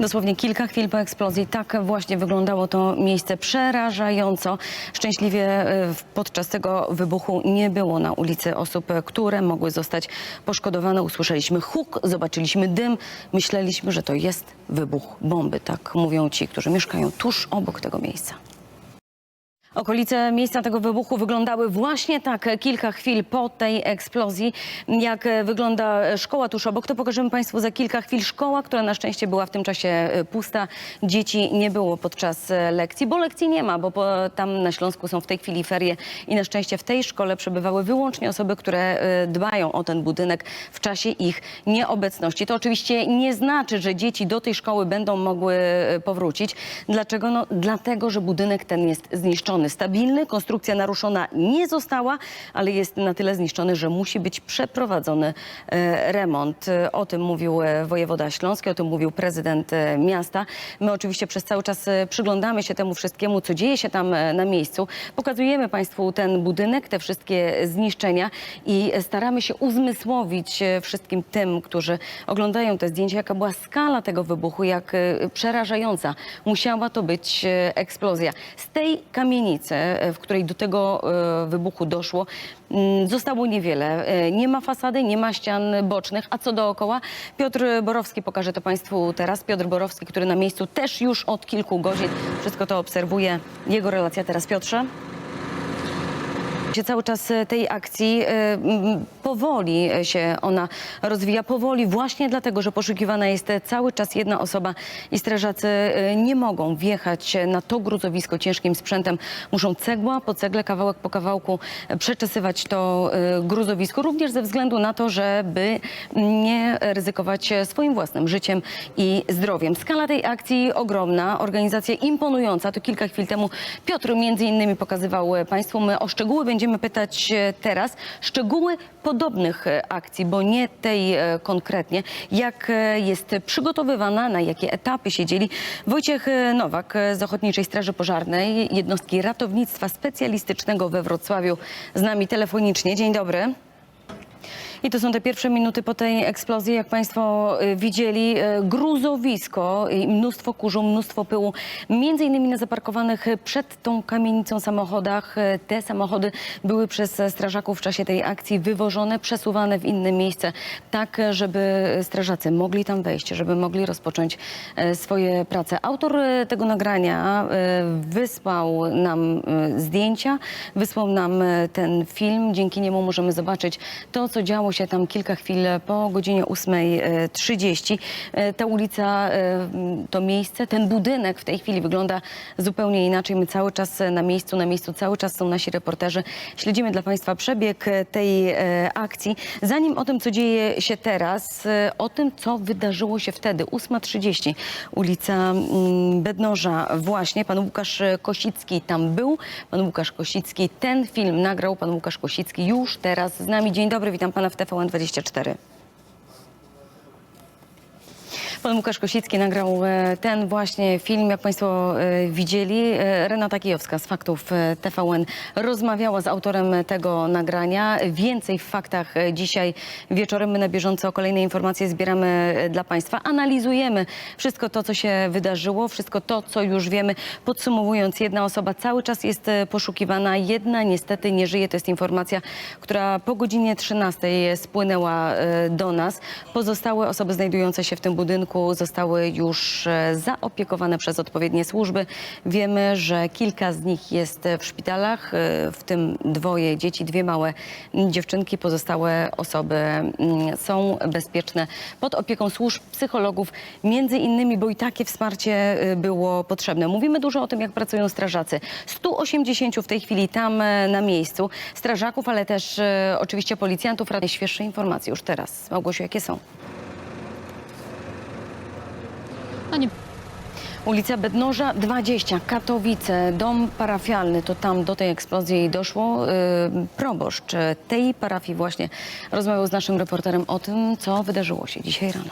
Dosłownie kilka chwil po eksplozji tak właśnie wyglądało to miejsce przerażająco. Szczęśliwie w- podczas tego wybuchu nie było na ulicy osób, które mogły zostać poszkodowane. Usłyszeliśmy huk, zobaczyliśmy dym. Myśleliśmy, że to jest wybuch bomby. Tak mówią ci, którzy mieszkają tuż obok tego miejsca. Okolice miejsca tego wybuchu wyglądały właśnie tak kilka chwil po tej eksplozji. Jak e, wygląda szkoła tuż obok, to pokażemy Państwu za kilka chwil. Szkoła, która na szczęście była w tym czasie e, pusta. Dzieci nie było podczas e, lekcji, bo lekcji nie ma, bo tam na Śląsku są w tej chwili ferie i na szczęście w tej szkole przebywały wyłącznie osoby, które dbają o ten budynek w czasie ich nieobecności. To oczywiście nie znaczy, że dzieci do tej szkoły będą mogły powrócić. Dlaczego? No, dlatego, że budynek ten jest zniszczony. Stabilny, konstrukcja naruszona nie została, ale jest na tyle zniszczony, że musi być przeprowadzony e, remont. E, O tym mówił e, wojewoda śląski, o tym mówił prezydent miasta. My oczywiście przez cały czas przyglądamy się temu wszystkiemu, co dzieje się tam na miejscu. Pokazujemy Państwu ten budynek, te wszystkie zniszczenia i staramy się uzmysłowić wszystkim tym, którzy oglądają te zdjęcia, jaka była skala tego wybuchu, jak przerażająca musiała to być eksplozja. Z tej kamienicy, w której do tego e, wybuchu doszło, mm, zostało niewiele. E, Nie ma fasady, nie ma ścian bocznych, a co dookoła? Piotr Borowski pokaże to Państwu teraz. Piotr Borowski, który na miejscu też już od kilku godzin wszystko to obserwuje. Jego relacja teraz, Piotrze się cały czas e, tej akcji e, powoli się ona rozwija, powoli właśnie dlatego, że poszukiwana jest e, cały czas jedna osoba i strażacy nie mogą wjechać na to gruzowisko ciężkim sprzętem. Muszą cegła po cegle, kawałek po kawałku przeczesywać to gruzowisko, również ze względu na to, żeby nie ryzykować swoim własnym życiem i zdrowiem. Skala tej akcji ogromna, organizacja imponująca. To kilka chwil temu Piotr między innymi pokazywał Państwu. My o szczegóły będziemy pytać e, teraz. Szczegóły podobnych e, akcji, bo nie tej e, konkretnie. Jak jest przygotowywana, na jakie etapy się dzieli. Wojciech Nowak z Ochotniczej Straży Pożarnej, jednostki ratownictwa specjalistycznego we Wrocławiu z nami telefonicznie. Dzień dobry. I to są te pierwsze minuty po tej eksplozji. Jak Państwo y, widzieli, y, gruzowisko, mnóstwo kurzu, mnóstwo pyłu. Między innymi na zaparkowanych przed tą kamienicą samochodach. Y, Te samochody były przez strażaków w czasie tej akcji wywożone, przesuwane w inne miejsce, tak żeby strażacy mogli tam wejść, żeby mogli rozpocząć swoje prace. Autor tego nagrania wysłał nam zdjęcia, wysłał nam ten film. Dzięki niemu możemy zobaczyć to, co działo się tam kilka chwil po godzinie 8.30. E, Ta ulica, e, to miejsce, ten budynek w tej chwili wygląda zupełnie inaczej. My cały czas na miejscu, na miejscu cały czas są nasi reporterzy. Śledzimy dla Państwa przebieg e, tej akcji. Zanim o tym, co dzieje się teraz, o tym, co wydarzyło się wtedy. 8.30, ulica mm, Bednoża właśnie. Pan Łukasz Kosicki tam był. Pan Łukasz Kosicki ten film nagrał. Pan Łukasz Kosicki już teraz z nami. Dzień dobry, witam Pana w TVN24. Pan Łukasz Kosicki nagrał e, ten właśnie film, jak Państwo e, widzieli. E, Renata Kijowska z Faktów TVN rozmawiała z autorem tego nagrania. Więcej w faktach dzisiaj wieczorem. My na bieżąco kolejne informacje zbieramy dla Państwa. Analizujemy wszystko to, co się wydarzyło, wszystko to, co już wiemy. Podsumowując, jedna osoba cały czas jest poszukiwana, jedna niestety nie żyje. To jest informacja, która po godzinie 13 spłynęła do nas. Pozostałe osoby znajdujące się w tym budynku zostały już e, zaopiekowane przez odpowiednie służby. Wiemy, że kilka z nich jest w szpitalach, e, w tym dwoje dzieci, dwie małe dziewczynki. Pozostałe osoby mm, są bezpieczne pod opieką służb, psychologów, między innymi, bo i takie wsparcie e, było potrzebne. Mówimy dużo o tym, jak pracują strażacy. 180 w tej chwili tam na miejscu strażaków, ale też oczywiście policjantów. Najświeższe informacje już teraz. Małgosiu, jakie są? No nie Ulica Bednoża 20, Katowice, dom parafialny, to tam do tej eksplozji doszło. Yy, proboszcz tej parafii właśnie rozmawiał z naszym reporterem o tym, co wydarzyło się dzisiaj rano.